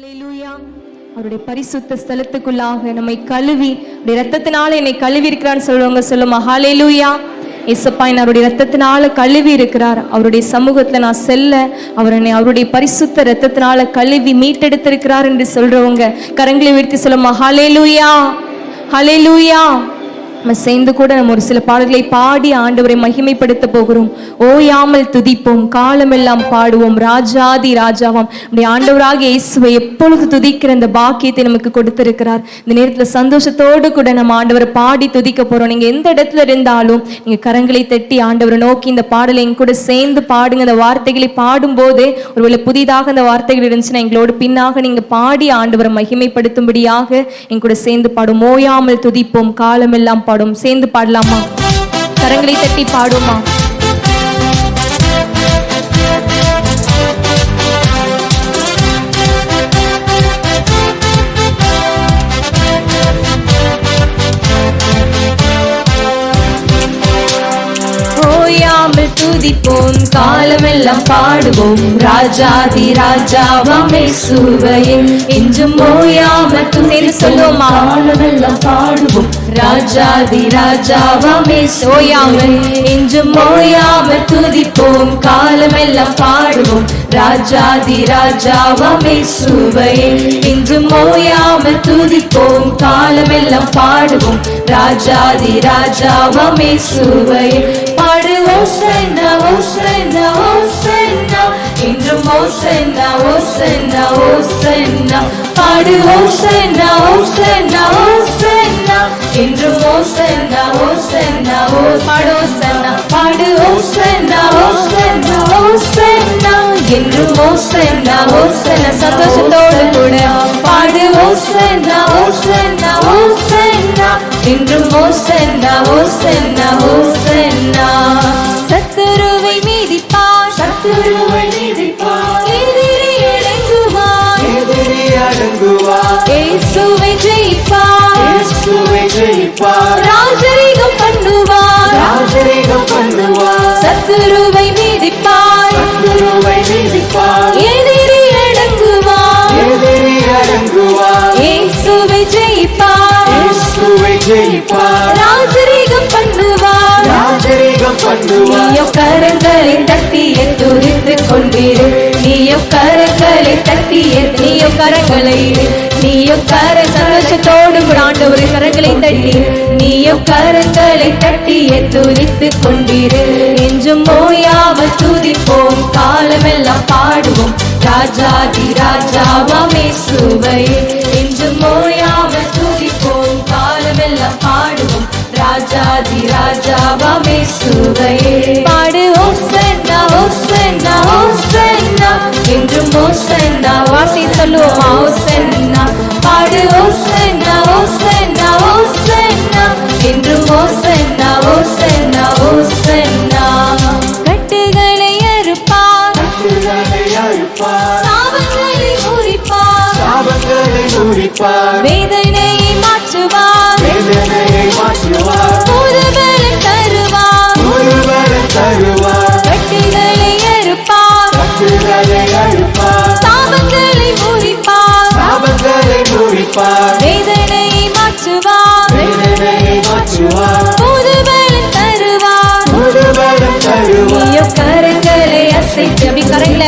அவருடைய பரிசுத்த ஸ்தலத்துக்குள்ளாக நம்மை கழுவி அவருடைய ரத்தத்தினால என்னை கழுவி இருக்கிறான்னு சொல்லுவாங்க சொல்லுமா லூயா இயேசப்பா என்னை அவருடைய ரத்தத்தினால கழுவி இருக்கிறார் அவருடைய சமூகத்தில் நான் செல்ல அவர் என்னை அவருடைய பரிசுத்த ரத்தத்தினால கழுவி மீட்டெடுத்திருக்கிறார் என்று சொல்றவங்க கரங்களை உயர்த்தி சொல்லுமா ஹலே லூயா நம்ம சேர்ந்து கூட நம்ம ஒரு சில பாடல்களை பாடி ஆண்டவரை மகிமைப்படுத்த போகிறோம். ஓயாமல் துதிப்போம் காலமெல்லாம் பாடுவோம் ராஜாதி ராஜாவாம். இப்படி ஆண்டவராக இயேசுவை எப்பொழுது துதிக்கிற அந்த பாக்கியத்தை நமக்கு கொடுத்திருக்கிறார். இந்த நேரத்தில் சந்தோஷத்தோடு கூட நம்ம ஆண்டவரை பாடி துதிக்க போகிறோம் நீங்கள் எந்த இடத்துல இருந்தாலும் நீங்கள் கரங்களை தட்டி ஆண்டவரை நோக்கி இந்த பாடலை எங்க கூட சேர்ந்து பாடுங்க. அந்த வார்த்தைகளை பாடும்போது ஒருவேளை புதிதாக அந்த வார்த்தைகள் இருந்துச்சுன்னா எங்களோடு பின்னாக நீங்கள் பாடி ஆண்டவரை மகிமைப்படுத்தும்படியாக எங்க கூட சேர்ந்து பாடும் ஓயாமல் துதிப்போம் காலமெல்லாம் பாடும். சேர்ந்து பாடலாமா? கரங்களை தட்டி பாடுமா? ஓயாமல் துதிப்போம் காலமெல்லாம் பாடுவோம். ராஜாதி ராஜாவாமே சுவையில் இன்றும் ஓயாம துதிர் சொல்லுவோமா காலமெல்லாம் பாடுவோம். ராஜாதி ராஜாவாமே சோயாமல் இன்றும் ஓயாம துதிப்போம் காலமெல்லாம் பாடுவோம். ராஜாதி ராஜாவாமே சுவையில் இன்றும் ஓயாம துதிப்போம் காலமெல்லாம் பாடுவோம். ராஜாதி ராஜாவாமே சுவையில் பாடுவோம் சென்னா ஓ சென்னா ஓ சென்னா இன்றும் ஓ சென்னா ஓ சென்னா ஓ சென்னா பாடுவோம் ஓ சென்னா ஓ சென்னா இன்றும் ஓ சென்னா என்றும் சந்தோஷத்தோடு கூட எதிரி அடங்குவார். எதிரி அடங்குவார். இயேசுவை ஜெயிப்பார். இயேசுவை ஜெயிப்பார். ராஜரீகம் பண்ணுவார். ராஜரீகம் பண்ணுவார். நீயோ கரங்களை தட்டிய துரித்து கொண்டிரு. நீயோ கரங்களை தட்டி நீயோ கரங்களை நீயோ கர சந்தோஷத்தோடு கூட ஆண்டவர் கரங்களை தட்டி. நீயோ கரங்களை தட்டி துரித்து கொண்டிரு. என்றும் மோயாவ துதிப்போம் காலமெல்லாம் பாடுவோம். ராஜாதி ராஜாவாமே சுவை என்றும் மோயாவ துதிப்போம் காலமெல்லாம் பாடுவோம். ராஜாதி ராஜாவாமே சுவை பாடுவோம் சென்னா ஓ சென்னா ஓ சென்னா என்றும் ஓ சென்னா வாசி சொல்லுவோமா ஓ சென்னா. பாடுவோம் சென்னா ஓ சென்னா ஓ சென்னா. என்றும் ஓ சென்னா ஓ சென்னா ஓ சென்னா. கட்டுகளை அறுப்பார் சாபங்களை சாபங்களை வேதனையை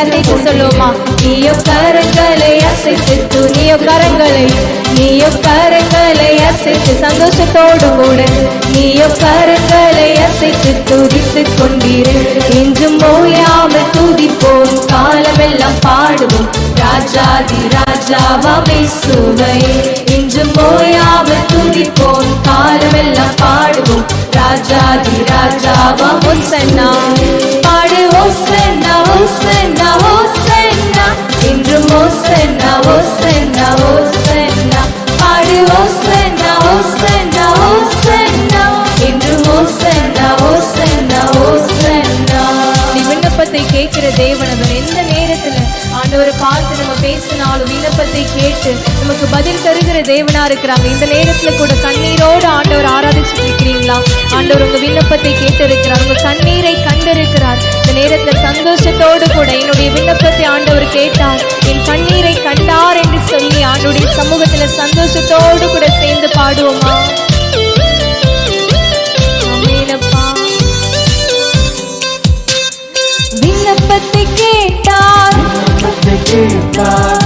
அசைத்து சொல்லுவோமா நீயோ கரங்களை அசைத்து து நீயோ கரங்களை. நீயோ கரங்களை அசைத்து சந்தோஷத்தோடு கூட. நீயோ கரங்களை அசைத்து துதித்து கொண்டீரு. என்றும் ஓயாமல் துதிப்போம் காலமெல்லாம் பாடுவோம். ராஜாதி ராஜாவாமே சுவை. என்றும் ஓயாமல் துதிப்போம் காலமெல்லாம் பாடுவோம். ராஜாதி ராஜாவாம் ஒசன்னா கேட்டு பதில் தருகிற தேவனா இருக்கிறாங்க. இந்த நேரத்துல கூட கண்ணீரோடு ஆண்டவர் ஆராதிச்சுட்டு இருக்கிறீங்களா ஆண்டவர் உங்க விண்ணப்பத்தை கேட்டு இருக்கிறார் உங்க கண்ணீரை கண்டிருக்கிறார். இந்த நேரத்துல சந்தோஷத்தோடு கூட என்னுடைய விண்ணப்பத்தை ஆண்டவர் கேட்டார். என் கண்ணீரை கண்டார் என்று சந்தோஷத்தோடு கூட சேர்ந்து பாடுவோமா? விண்ணப்பத்தை கேட்டார். கேட்டார்.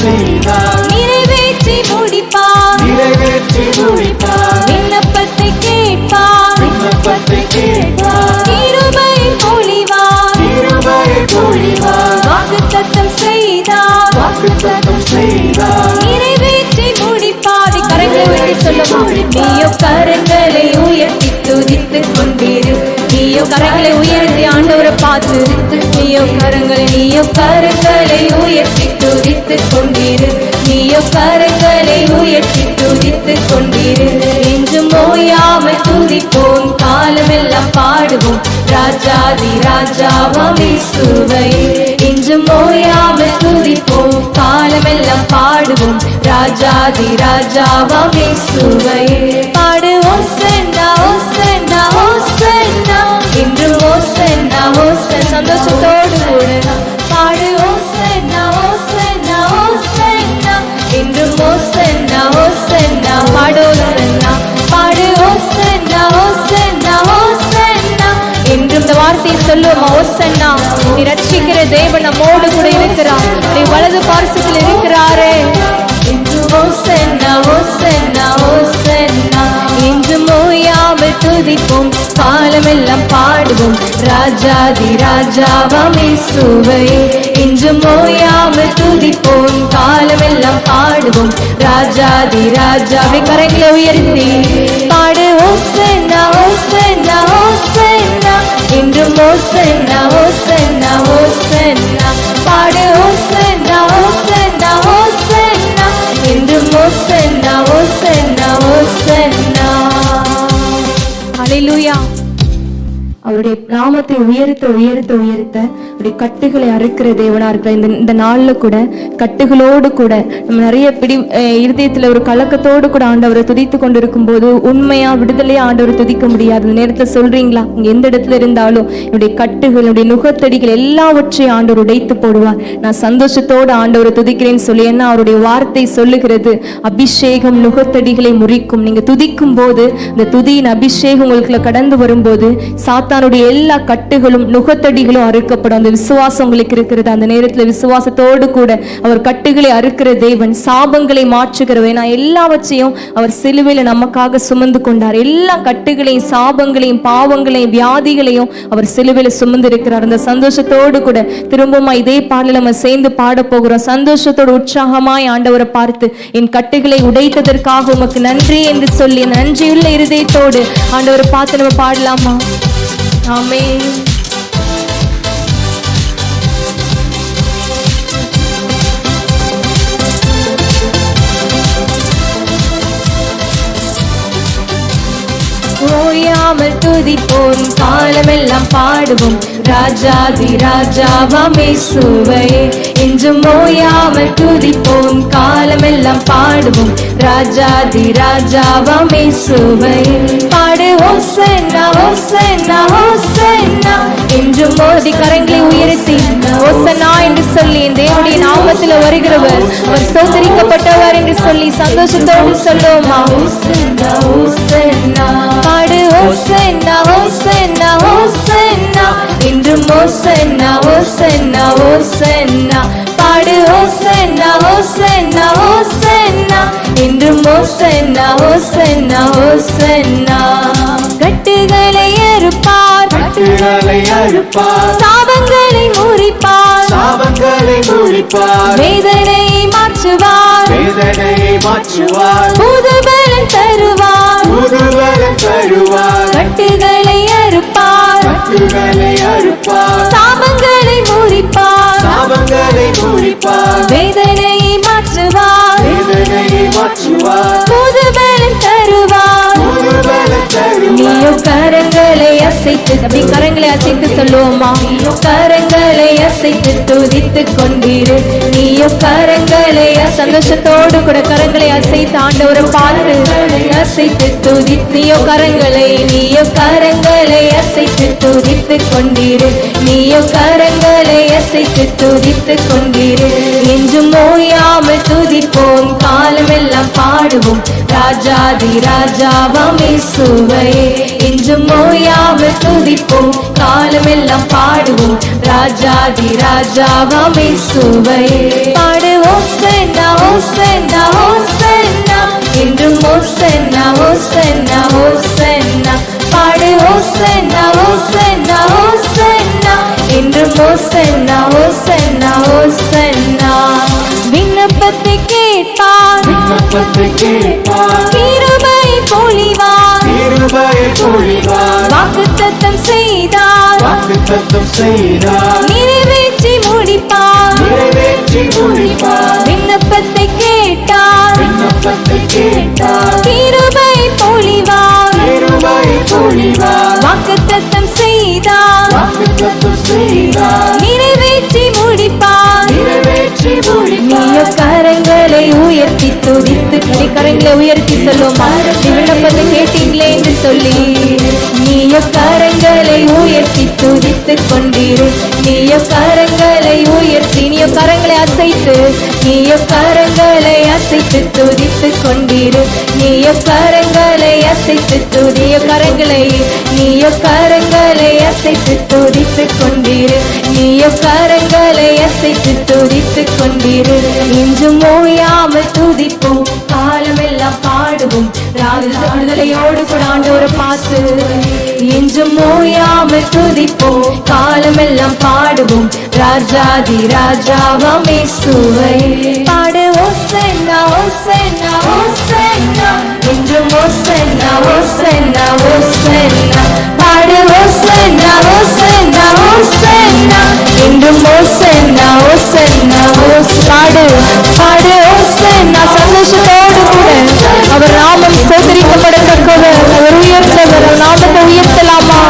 செய்தார் நிறைவேற்றி முடிப்பார். நிறைவேற்றி முடிப்பார். விண்ணப்பத்தை கேட்பார். விண்ணப்பத்தை கேட்பார். கிருபை பொழிவார். இருபையில் பொழிவார். வாக்குத்தத்தம் செய்தார். வாக்குத்தத்தம் செய்தார். நிறைவேற்றி முடிப்பார். கரங்களை உயர்த்தி சொல்லுமா நீயோ கரங்களை உயர்த்தி துதித்துக் கொண்டிரு. நீயோ கரங்களை உயர்த்தி ஆண்டவரை பார்த்து நீயோ கரங்களை நீயோ கரங்களை துதிப்போம் காலமெல்லாம் பாடுவோம். ராஜாதி ராஜாவாம் இயேசுவை. இன்றும் ஓயாமல் துதிப்போம். காலமெல்லாம் பாடுவோம். ராஜாதி ராஜாவாம் இயேசுவை. பாடுவோம் சென்னா ஓ சென்னா ஓ சென்னா இன்றும் ஓ சென்னா ஓ சென்னா சந்தோஷத்தோடு நீ ரட்சிக்கிற தேவன் நம்மோடு கூட இருக்கிறார். நீ வலது பார்சத்தில் இருக்கிறாரே. என்றும் ஓயாமல் துதிப்போம் காலமெல்லாம் பாடுவோம். ராஜாதி ராஜாவாமே சுவை இன்றும் ஓயாமல் துதிப்போம் காலமெல்லாம் பாடுவோம். ராஜாதி ராஜாவை கரங்களை உயர்த்தி. பாடுவோம் சொன்னா அலையிலூயா அவருடைய நாமத்தை உயர்த்த உயர்த்த உயர்த்த அவருடைய கட்டுகளை அறுக்கிற தேவனா இருக்கிற இந்த இந்த நாளில் கூட கட்டுகளோடு கூட நம்ம நிறைய பிடி இருதயத்தில் ஒரு கலக்கத்தோடு கூட ஆண்டவரை துதித்து கொண்டிருக்கும் போது உண்மையா விடுதலையா ஆண்டவரை துதிக்க முடியாது. அந்த நேரத்தில் சொல்றீங்களா? இங்கே எந்த இடத்துல இருந்தாலும் என்னுடைய கட்டுகள் என்னுடைய நுகத்தடிகள் எல்லாவற்றையும் ஆண்டவர் உடைத்து போடுவார். நான் சந்தோஷத்தோடு ஆண்டவரை துதிக்கிறேன்னு சொல்லி ஏன்னா அவருடைய வார்த்தை சொல்லுகிறது? அபிஷேகம் நுகத்தடிகளை முறிக்கும். நீங்க துதிக்கும் போது இந்த துதியின் அபிஷேகம் உங்களுக்குள்ள கடந்து வரும்போது சாத் சாத்தானுடைய எல்லா கட்டுகளும் நுகத்தடிகளும் அறுக்கப்படும். அந்த விசுவாசம் உங்களுக்கு இருக்கிறது. அந்த நேரத்தில் விசுவாசத்தோடு கூட அவர் கட்டுகளை அறுக்கிற தேவன் சாபங்களை மாற்றுகிறவன் நான் எல்லாவற்றையும் அவர் சிலுவையில நமக்காக சுமந்து கொண்டார். எல்லா கட்டுகளையும் சாபங்களையும் பாவங்களையும் வியாதிகளையும் அவர் சிலுவையில சுமந்து இருக்கிறார் அந்த சந்தோஷத்தோடு கூட திரும்பவும் இதே பாடல நம்ம சேர்ந்து பாட போகிறோம். சந்தோஷத்தோடு உற்சாகமாய் ஆண்டவரை பார்த்து என் கட்டுகளை உடைத்ததற்காக உமக்கு நன்றி என்று சொல்லி நன்றியுள்ள இருதயத்தோடு ஆண்டவரை பார்த்து நம்ம பாடலாமா? Amém. ஓயாமல் துதிப்போம். காலமெல்லாம் பாடுவோம். ராஜாதி ராஜாவாமே இயேசுவை. என்றும் ஓயாமல் துதிப்போம். காலமெல்லாம் பாடுவோம். ராஜாதி ராஜாவாம் இயேசுவை. பாடு ஓசன்னா ஓசன்னா ஓசன்னா. என்றும் மோதி கரங்களை உயர்த்தி ஓசன்னா என்று சொல்லி தேவனுடைய நாமத்தில் வருகிறவர். அவர் சோதரிக்கப்பட்டவர் என்று சொல்லி சந்தோஷத்தோடு சொல்லுவோமா? பாடு ஓசன்னா ஓசன்னா ஓசன்னா என்றும் ஓசன்னா ஓசன்னா ஓசன்னா பாடு ஓசன்னா ஓசன்னா ஓசன்னா என்றும் ஓசன்னா ஓசன்னா ஓசன்னா கட்டுகளை கட்டுகளை அறுப்பார் சாபங்களை முறிப்பார். சாபங்களை முறிப்பார். வேதனையை மாற்றுவார். வேதனையை மாற்றுவார். புது பலன் தருவார். புதுவலம் தருவார். கட்டுகளை அறுப்பார். கட்டுகளை அறுப்பார். சாபங்களை முறிப்பார். சாபங்களை முறிப்பார். வேதனையை மாற்றுவார். வேதனையை மாற்றுவார். அசைத்து அப்படி கரங்களை அசைத்து சொல்லுவோமா நீயோ கரங்களை அசைத்து துதித்து கொண்டிரு. நீயோ கரங்களை சந்தோஷத்தோடு கூட கரங்களை அசைத்து ஆண்டவரை பாடு அசைத்து துதித்தியோ கரங்களை நீயோ கரங்களை அசைத்து துதித்து கொண்டிரு. நீயோ கரங்களை அசைத்து துதித்து கொண்டிரு. என்றும் ஓயாமல் துதிப்போம் காலமெல்லாம் பாடுவோம். ராஜாதி ராஜாவாம் சுவை என்றும் ஓயாமல் துதிப்போம் காலமெல்லாம் பாடுவோம். ராஜாதி ராஜாவாம் இயேசுவை பாடுவோம் சென்னா ஓ சென்னா ஓ சென்னா. என்றும் ஓ சென்னா ஓ சென்னா ஓ சென்னா. பாடு ஓ சென்னா ஓ சென்னா ஓ சென்னா. என்றும் ஓ சென்னா ஓ சென்னா ஓ சென்னா. விண்ணப்பத்தை கேட்பார். விண்ணப்பத்தை கேட்பார். கிருபை பொழிவார். கிருபையை பொழிவார். செய்தார் வாக்குத்தத்தம் செய்தார் நிறைவேற்றி முடிப்பார். நிறைவேற்றி முடிப்பார். நீய கரங்களை அசைத்து துதித்து கொண்டிரு. நீய கரங்களை அசைத்து துதிய கரங்களை. நீய கரங்களை அசைத்து துதித்து கொண்டிரு. நீய கரங்களை அசைத்து துதித்து கொண்டிரு. இன்றும் ஓயாமல் துதிப்போம். காலமெல்லாம் பாடுவோம். ராகு விடுதலையோடு கூட ஆண்டவரை பார்த்து இன்றும் ஓயாமல் துதிப்போம். காலமெல்லாம் பாடுவோம். ராஜாதி ராஜாவாம் சுவை பாடு சென்னா ஓ சென்னா ஓ சென்னா என்றும் ஓ சென்னா ஓ சென்னா ஓ சென்னா பாடுவோம் சென்னா ஓ என்றும் ஓ சென்னா ஓ பாடு அவர் நாமம் ஸ்தோத்திரிக்கப்படத்தக்கவர். அவர் உயர்ந்தவர் நாமத்தை உயர்த்தலாமா?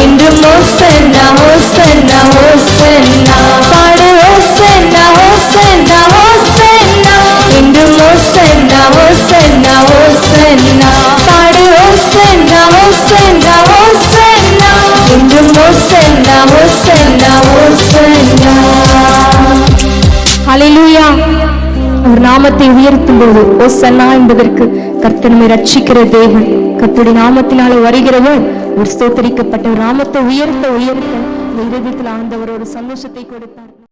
என்றும் ஓ சென்னா ஓ சென்னா ஓ சென்னா பாடு ஓ சென்னா ஓ சென்னா ஓ சென்னா என்றும் ஓ சென்னா ஓ சென்னா ஓ சென்னா பாடு ஓ சென்னா ஓ சென்னா ஓ சென்னா என்றும் ஓ சென்னா ஓ சென்னா ஓ சென்னா ஹalleluya. அவர் நாமத்தை உயர்த்தும் போது ஓசன்னா என்பதற்கு கர்த்தர் ரட்சிக்கிற தேவன். கர்த்தருடைய நாமத்தினால வருகிறவர் ஒரு ஸ்தோத்தரிக்கப்பட்ட நாமத்தை உயர்த்த உயர்த்த இந்த இருதயத்தில் ஆண்டவர் ஒரு சந்தோஷத்தை கொடுத்தார்